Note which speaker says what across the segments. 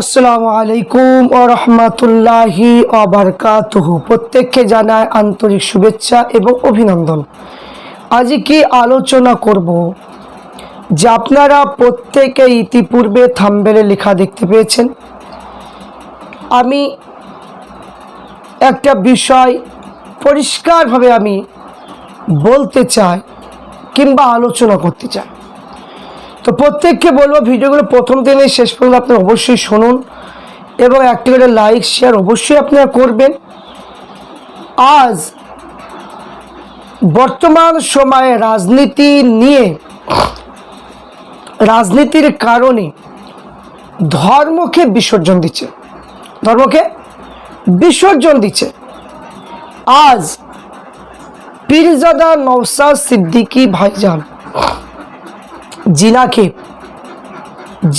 Speaker 1: আসসালামু আলাইকুম ও রহমতুল্লাহি অবরকাতুহ প্রত্যেককে জানায় আন্তরিক শুভেচ্ছা এবং অভিনন্দন। আজ কি আলোচনা করব? যে আপনারা প্রত্যেকে ইতিপূর্বে থাম্বেলে লেখা দেখতে পেয়েছেন। আমি একটা বিষয় পরিষ্কারভাবে আমি বলতে চাই কিংবা আলোচনা করতে চাই। তো প্রত্যেককে বলব ভিডিওগুলো প্রথম থেকে শেষ পর্যন্ত আপনি অবশ্যই শুনুন এবং একটি করে লাইক শেয়ার অবশ্যই আপনারা করবেন। আজ বর্তমান সময়ে রাজনীতি নিয়ে, রাজনীতির কারণে ধর্মকে বিসর্জন দিচ্ছে। ধর্মকে বিসর্জন দিচ্ছে। আজ পীরজাদা নৌসাদ সিদ্দিকী ভাইজান জিনাকে।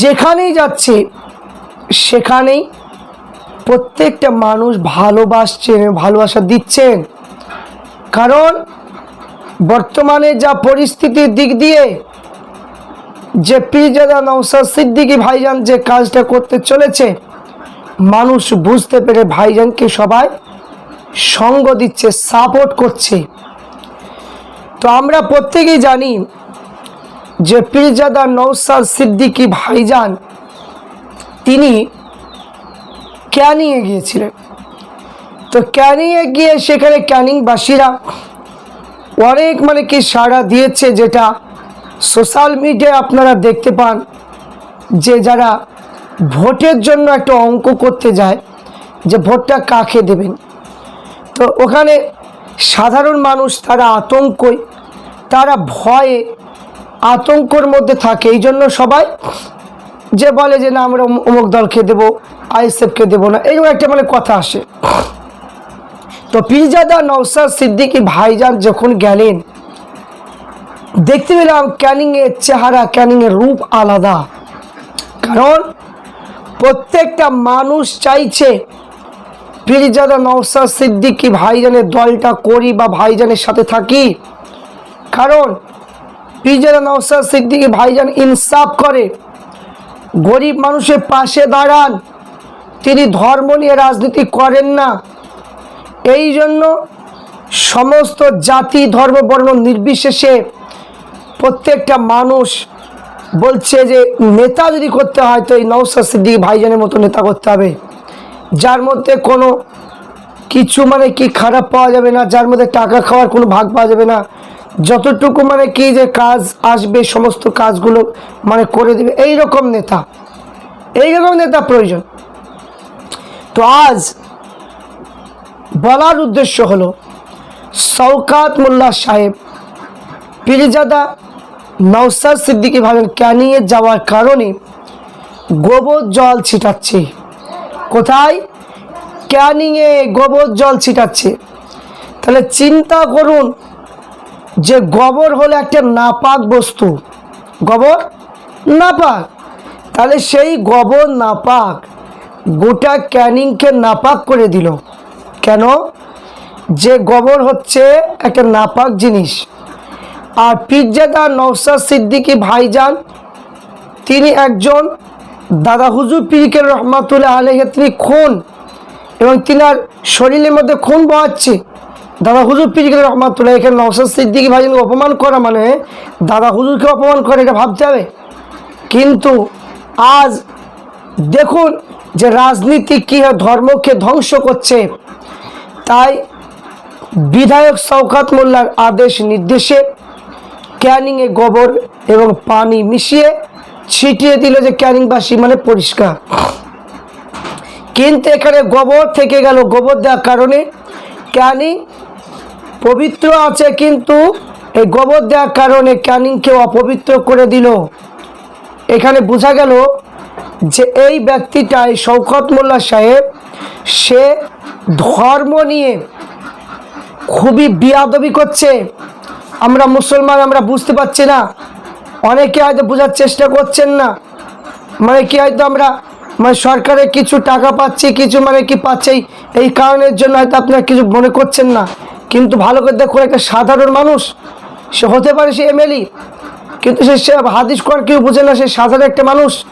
Speaker 1: যেখানেই যাচ্ছে, সেখানেই প্রত্যেকটা মানুষ ভালোবাসছেন, ভালোবাসা দিচ্ছেন। কারণ বর্তমানে যা পরিস্থিতির দিক দিয়ে যে পীরজাদা নৌসাদ সিদ্দিকী ভাইজান যে কাজটা করতে চলেছে, মানুষ বুঝতে পেরে ভাইজানকে সবাই সঙ্গ দিচ্ছে সাপোর্ট করছে। তো আমরা প্রত্যেকেই জানি যে পীরজাদা নৌসাদ সিদ্দিকী ভাইজান, তিনি ক্যানিংয়ে গিয়েছিলেন। তো ক্যানিংয়ে গিয়ে সেখানে ক্যানিংবাসীরা অনেক মানে কি সাড়া দিয়েছে যেটা সোশ্যাল মিডিয়ায় আপনারা দেখতে পান যে যারা ভোটের জন্য একটা অঙ্ক করতে যায়, যে ভোটটা কাকে দেবেন। তো ওখানে সাধারণ মানুষ তারা আতঙ্কই, তারা ভয়ে আতঙ্কর মধ্যে থাকে। এই জন্য সবাই যে বলে যে না, আমরা অমুক- দলকে দেবো আইএসএফকে দেবো না, এরকম একটা মানে কথা আসে। তো পীরজাদা নৌসাদ সিদ্দিকী ভাইজান যখন গেলেন, দেখতে পেলাম ক্যানিংয়ের চেহারা, ক্যানিংয়ের রূপ আলাদা। কারণ প্রত্যেকটা মানুষ চাইছে পীরজাদা নৌসাদ সিদ্দিকী ভাইজানের দলটা করি বা ভাইজানের সাথে থাকি। কারণ পীরজাদা নৌসাদ সিদ্দিকী ভাইজান ইনসাফ করে। গরিব মানুষের পাশে দাঁড়ান। তিনি ধর্ম নিয়ে রাজনীতি করেন না। এই জন্য সমস্ত জাতি, ধর্ম, বর্ণ নির্বিশেষে প্রত্যেকটা মানুষ বলছে যে, নেতা যদি করতে হয় তো এই নৌসাদ সিদ্দিকী ভাইজানের মতো নেতা করতে হবে। যার মধ্যে কোনো কিছু মানে কি খারাপ পাওয়া যাবে না, যার মধ্যে টাকা খাওয়ার কোনো ভাগ পাওয়া যাবে না যতটুকু মানে কি যে কাজ আসবে, সমস্ত কাজগুলো মানে করে দেবে এই রকম নেতা। এই রকম নেতা প্রয়োজন। তো আজ বলার উদ্দেশ্য হলো শওকাত মোল্লা সাহেব, পিরিজাদা নৌসাদ সিদ্দিকী ভাবেন ক্যানিংয়ে যাওয়ার কারণে গোবর জল ছিটাচ্ছে। কোথায়? ক্যানিংয়ে গোবর জল ছিটাচ্ছে। তাহলে চিন্তা করুন যে গোবর হলো একটা নাপাক বস্তু। গোবর? নাপাক। তাহলে সেই গোবর নাপাক গোটা ক্যানিংকে নাপাক করে দিল। কেন? যে গোবর হচ্ছে একটা নাপাক জিনিস। আর পিজ্জাদা নৌসাদ সিদ্দিকী ভাইজান, তিনি একজন দাদা হুজুর পিরিকের রহমাতুল্লাহ আলহে তিনি খুন এবং তিনার শরীরের মধ্যে খুন বহাচ্ছে। দাদা হুজুর পিরিকের রহমাতুল্লাহ এখানে নৌসাদ সিদ্দিকী ভাইজানকে অপমান করা মানে দাদা হুজুরকে অপমান করে, এটা ভাবতে হবে। কিন্তু আজ দেখুন যে রাজনীতি কী ধর্মকে ধ্বংস করছে। তাই বিধায়ক শওকাত মোল্লার আদেশ নির্দেশে ক্যানিংয়ে গোবর এবং পানি মিশিয়ে ছিটিয়ে দিল যে ক্যানিংবাসী মানে পরিষ্কার। কিন্তু এখানে গোবর থেকে গেল, গোবর দেওয়ার কারণে ক্যানিং পবিত্র আছে, কিন্তু এই গোবর দেওয়ার কারণে ক্যানিংকে অপবিত্র করে দিল। এখানে বোঝা গেল যে এই ব্যক্তিটা এই শওকত মোল্লা সাহেব, সে ধর্ম নিয়ে খুবই বিয়াদবি করছে। আমরা মুসলমান, আমরা বুঝতে পারছি না। অনেকে হয়তো বোঝার চেষ্টা করছেন না। মানে কি হয়তো আমরা মানে সরকারের কিছু টাকা পাচ্ছি, কিছু মানে কি পাচ্ছে এই- এই কারণের জন্য হয়তো আপনারা কিছু মনে করছেন না। কিন্তু ভালো করে দেখুন, একটা সাধারণ মানুষ, সে হতে পারে সে এমএলই কিন্তু সে হাদিস কর কেউ বোঝে না, সে সাধারণ একটা মানুষ।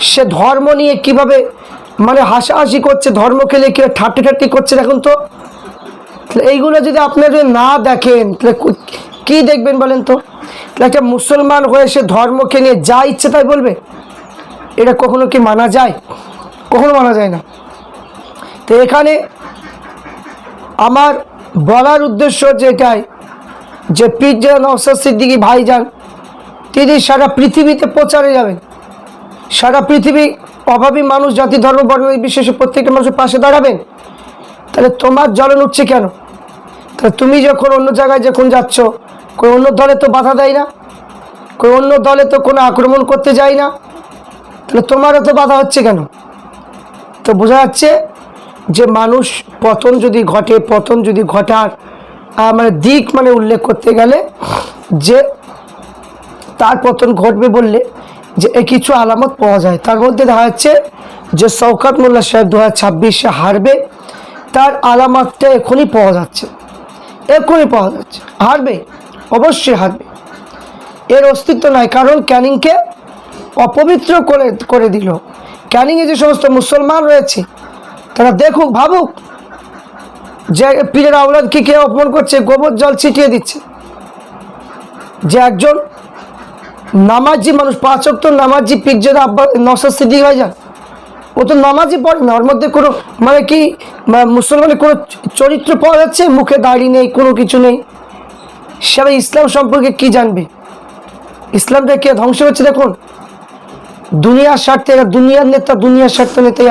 Speaker 1: সে ধর্ম নিয়ে কীভাবে মানে হাসাহাসি করছে, ধর্ম খেলে কেউ ঠাট্টি ঠাট্টি করছে এখন তো। এইগুলো যদি আপনারা যদি না দেখেন, তাহলে কু- দেখবেন বলেন তো? একটা মুসলমান হয়ে সে ধর্মকে নিয়ে যা ইচ্ছে তাই বলবে। এটা কখনো কি মানা যায়? কখনো মানা যায় না। তো এখানে আমার বলার উদ্দেশ্য যেটাই যে পিজ্জা নওসাদ সিদ্দিকি ভাইজান, তিনি সারা পৃথিবীতে প্রচারে যাবেন। সারা পৃথিবী অভাবী মানুষ, জাতি, ধর্ম, বর্ণ বিশেষে প্রত্যেকটা মানুষের পাশে দাঁড়াবেন। তাহলে তোমার জ্বলন উঠছে কেন? তাহলে তুমি যখন অন্য জায়গায় যখন যাচ্ছ, কোনো অন্য দলে তো বাধা দেয় না, কোনো অন্য দলে তো কোনো আক্রমণ করতে যায় না, তাহলে তোমারও তো বাধা হচ্ছে কেন? তো বোঝা যাচ্ছে যে মানুষ পতন যদি ঘটে, পতন যদি ঘটার মানে দিক মানে উল্লেখ করতে গেলে যে তার পতন ঘটবে বললে যে এই কিছু আলামত পাওয়া যায়। তার মধ্যে দেখা যাচ্ছে যে শওকাত মোল্লা সাহেব দু হাজার হারবে, তার আলামতটা এখনই পাওয়া যাচ্ছে। এখনই পাওয়া যাচ্ছে। হারবে, অবশ্যই হারবে। এর অস্তিত্ব নাই, কারণ ক্যানিংকে অপবিত্র করে করে দিল। ক্যানিংয়ে যে সমস্ত মুসলমান রয়েছে তারা দেখুক, ভাবুক যে পীরের আওলাদকে কে অপমান করছে গোবর জল ছিটিয়ে দিচ্ছে। যে একজন নামাজি মানুষ, পাঁচ অক্ট নামাজি পিজ্জাদা আব্বা নসাদ হয়ে ভাইজান ও তো নামাজি পড়ে না, ওর মধ্যে কোনো মানে কি মুসলমানের কোনো চরিত্র পাওয়া যাচ্ছে? মুখে দাড়ি নেই, কোনো কিছু নেই। সে ইসলাম সম্পর্কে কি জানবে? ইসলামটা কে ধ্বংস হচ্ছে দেখুন। দুনিয়ার স্বার্থে দুনিয়ার নেতা, দুনিয়ার স্বার্থ নেতা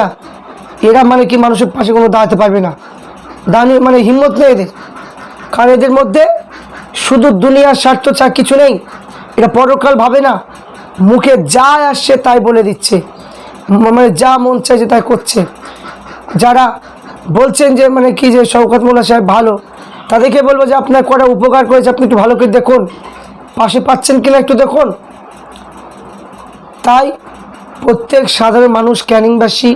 Speaker 1: এরা মানে কি মানুষের পাশে কোনো দাঁড়াতে পারবে না। দাঁড়িয়ে মানে হিম্মত নেই এদের। কারণ এদের মধ্যে শুধু দুনিয়ার স্বার্থ ছাড়া কিছু নেই। এটা পরকাল ভাবে না। মুখে যা আসছে তাই বলে দিচ্ছে। মানে যা মন চাইছে তাই করছে। যারা বলছেন যে মানে কি যে শওকত মোল্লা সাহেব ভালো, তাদেরকে বলব যে আপনার কটা উপকার করেছে, আপনি একটু ভালো করে দেখুন। পাশে পাচ্ছেন কিনা একটু দেখুন। তাই প্রত্যেক সাধারণ মানুষ ক্যানিংবাসী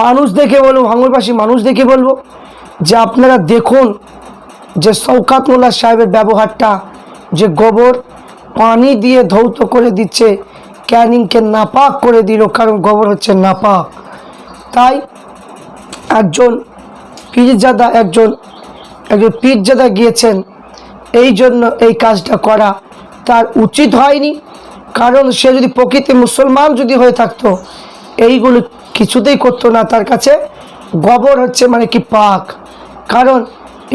Speaker 1: মানুষ দেখে বলব ভাঙলবাসী মানুষ দেখে বলব যে আপনারা দেখুন যে শওকাত মোল্লা সাহেবের ব্যবহারটা, যে গোবর পানি দিয়ে ধৌত করে দিচ্ছে, ক্যানিংকে নাপাক করে দিল, কারণ গোবর হচ্ছে নাপাক। তাই একজন পীরজাদা, একজন একজন পীরজাদা গিয়েছেন, এই জন্য এই কাজটা করা তার উচিত হয়নি, কারণ সে যদি প্রকৃতি মুসলমান যদি হয়ে থাকতো, এইগুলো কিছুতেই করতো না। তার কাছে গোবর হচ্ছে মানে কি পাক। কারণ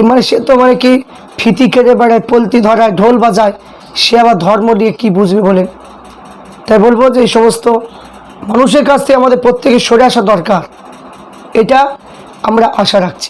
Speaker 1: মানে সে তো মানে কি ফিতি কেটে বেড়ায় পলতি ধরায়, ঢোল বাজায়। সে আবার ধর্ম নিয়ে কি বুঝবে বলে? তাই বলব যে এই সমস্ত মানুষের কাছ থেকে আমাদের প্রত্যেকে সরে আসা দরকার। এটা আমরা আশা রাখছি।